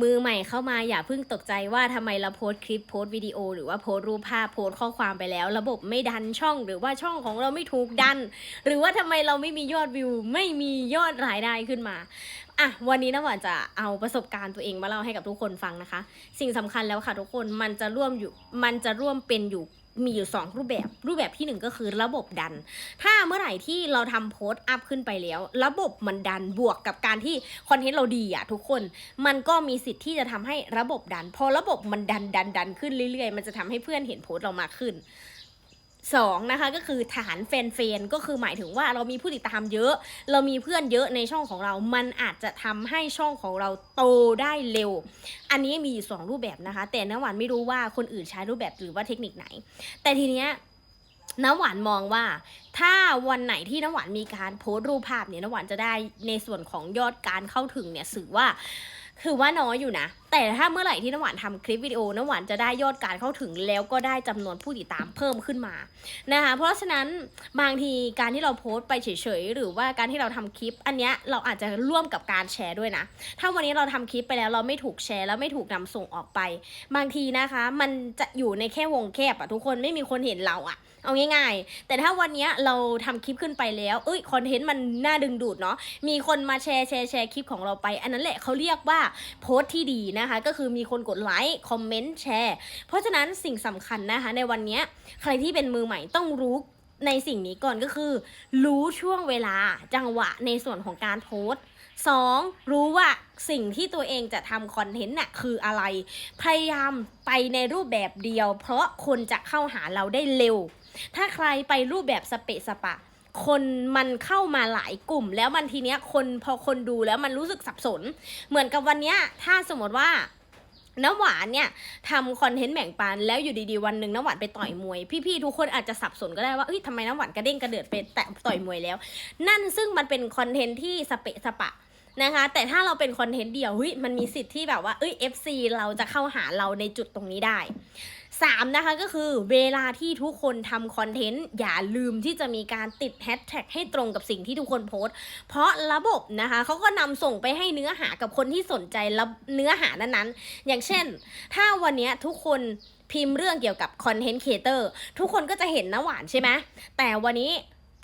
มือใหม่เข้ามาอย่าเพิ่งตกใจว่าทำไมเราโพสคลิปโพสวิดีโอ หรือว่าโพสรูปภาพโพสข้อความไปแล้ว ระบบไม่ดันช่อง หรือว่าช่องของเราไม่ถูกดัน หรือว่าทำไมเราไม่มียอดวิว ไม่มียอดรายได้ขึ้นมาอะวันนี้นะหวานจะเอาประสบการณ์ตัวเองมาเล่าให้กับทุกคนฟังนะคะ สิ่งสำคัญแล้วค่ะทุกคนมันจะร่วมอยู่มันจะร่วมเป็นอยู่ มีอยู่สองรูปแบบรูปแบบที่หนึ่งก็คือระบบดัน ถ้าเมื่อไหร่ที่เราทำโพสต์อัพขึ้นไปแล้ว ระบบมันดันบวกกับการที่คอนเทนต์เราดีอะทุกคนมันก็มีสิทธิ์ที่จะทำให้ระบบดัน พอระบบมันดันดันดันขึ้นเรื่อยๆ มันจะทำให้เพื่อนเห็นโพสต์เรามากขึ้น สองนะคะก็คือฐานแฟนๆก็คือหมายถึงว่าเรามีผู้ติดตามเยอะ เรามีเพื่อนเยอะในช่องของเรา มันอาจจะทำให้ช่องของเราโตได้เร็ว อันนี้มีอยู่สองรูปแบบนะคะ แต่น้ำหวานไม่รู้ว่าคนอื่นใช้รูปแบบหรือว่าเทคนิคไหน แต่ทีเนี้ยน้ำหวานมองว่า ถ้าวันไหนที่น้ำหวานมีการโพสต์รูปภาพเนี่ยน้ำหวานจะได้ในส่วนของยอดการเข้าถึงเนี่ยสื่อว่า คือว่าน้อยอยู่นะ แต่ถ้าเมื่อไหร่ที่น้ำหวานทำคลิปวิดีโอน้ำหวานจะได้ยอดการเข้าถึงแล้วก็ได้จำนวนผู้ติดตามเพิ่มขึ้นมานะคะเพราะฉะนั้นบางทีการที่เราโพสต์ไปเฉยๆหรือว่าการที่เราทำคลิป อันเนี้ยเราอาจจะร่วมกับการแชร์ด้วยนะ ถ้าวันนี้เราทำคลิปไปแล้วเราไม่ถูกแชร์แล้วไม่ถูกนำส่งออกไป บางทีนะคะ มันจะอยู่ในแค่วงแคบอะทุกคนไม่มีคนเห็นเราอะเอาง่ายๆ แต่ถ้าวันนี้เราทำคลิปขึ้นไปแล้ว เอ้ยคอนเทนต์มันน่าดึงดูดเนาะ มีคนมาแชร์แชร์แชร์คลิปของเราไป อันนั้นแหละเขาเรียกว่าโพสต์ที่ดีนะคะ ก็คือมีคนกดไลค์คอมเมนต์แชร์ เพราะฉะนั้นสิ่งสำคัญนะคะ ในวันนี้ใครที่เป็นมือใหม่ต้องรู้ในสิ่งนี้ก่อนก็คือ รู้ช่วงเวลาจังหวะในส่วนของการโพสต์สองรู้ว่าสิ่งที่ตัวเองจะทำคอนเทนต์น่ะคืออะไร พยายามไปในรูปแบบเดียว เพราะคนจะเข้าหาเราได้เร็ว ถ้าใครไปรูปแบบสเปะสปะ คนมันเข้ามาหลายกลุ่ม แล้วมันทีเนี้ยคนพอคนดูแล้วมันรู้สึกสับสน เหมือนกับวันเนี้ยถ้าสมมติว่าน้ำหวานเนี่ยทำคอนเทนต์แบ่งปันแล้วอยู่ดีๆวันหนึ่งน้ำหวานไปต่อยมวย พี่ๆทุกคนอาจจะสับสนก็ได้ว่าเอ้ยทำไมน้ำหวานกระเด้งกระเดิดไปแตะต่อยมวยแล้ว นั่นซึ่งมันเป็นคอนเทนต์ที่สเปะสปะนะคะแต่ถ้าเราเป็นคอนเทนต์เดียวเฮ้ยมันมีสิทธิ์ที่แบบว่าเอ้ย FC เราจะเข้าหาเราในจุดตรงนี้ได้ สามนะคะก็คือเวลาที่ทุกคนทำคอนเทนต์อย่าลืมที่จะมีการติดแฮชแท็กให้ตรงกับสิ่งที่ทุกคนโพสต์ เพราะระบบนะคะเขาก็นำส่งไปให้เนื้อหากับคนที่สนใจแล้วเนื้อหานั้นๆ อย่างเช่น ถ้าวันนี้ทุกคนพิมพ์เรื่องเกี่ยวกับคอนเทนต์ครีเอเตอร์ทุกคนก็จะเห็นน้ำหวานใช่ไหมแต่วันนี้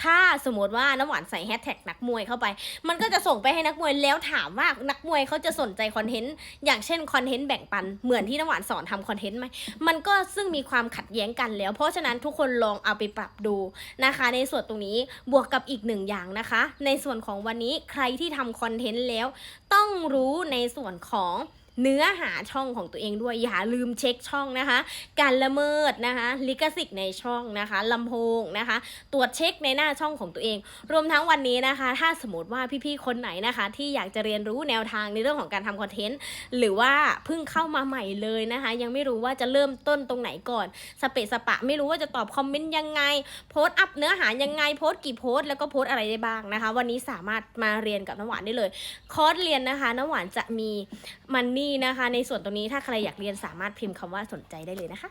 ถ้าสมมติว่าน้ำหวานใส่แฮชแท็กนักมวยเข้าไป มันก็จะส่งไปให้นักมวยแล้วถามว่านักมวยเขาจะสนใจคอนเทนต์อย่างเช่นคอนเทนต์แบ่งปันเหมือนที่น้ำหวานสอนทำคอนเทนต์ไหมมันก็ซึ่งมีความขัดแย้งกันแล้ว เพราะฉะนั้นทุกคนลองเอาไปปรับดูนะคะ ในส่วนตรงนี้บวกกับอีกหนึ่งอย่างนะคะ ในส่วนของวันนี้ใครที่ทำคอนเทนต์แล้ว ต้องรู้ในส่วนของ เนื้อหาช่องของตัวเองด้วยอย่าลืมเช็คช่องนะคะ การละเมิดนะคะลิขสิทธิ์ในช่องนะคะลำโพงนะคะ ตรวจเช็คในหน้าช่องของตัวเอง รวมทั้งวันนี้นะคะ ถ้าสมมติว่าพี่ๆคนไหนนะคะ ที่อยากจะเรียนรู้แนวทางในเรื่องของการทำคอนเทนต์หรือว่าเพิ่งเข้ามาใหม่เลยนะคะ ยังไม่รู้ว่าจะเริ่มต้นตรงไหนก่อนสเปะสปะ ไม่รู้ว่าจะตอบคอมเมนต์ยังไง โพสต์อัพเนื้อหายังไงโพสต์กี่โพสต์แล้วก็โพสต์อะไรได้บ้างนะคะ วันนี้สามารถมาเรียนกับน้ำหวานได้เลย คอร์สเรียนนะคะน้ำหวานจะมีมันนี่นะคะ ในส่วนตรงนี้ถ้าใครอยากเรียนสามารถพิมพ์คำว่าสนใจได้เลยนะคะ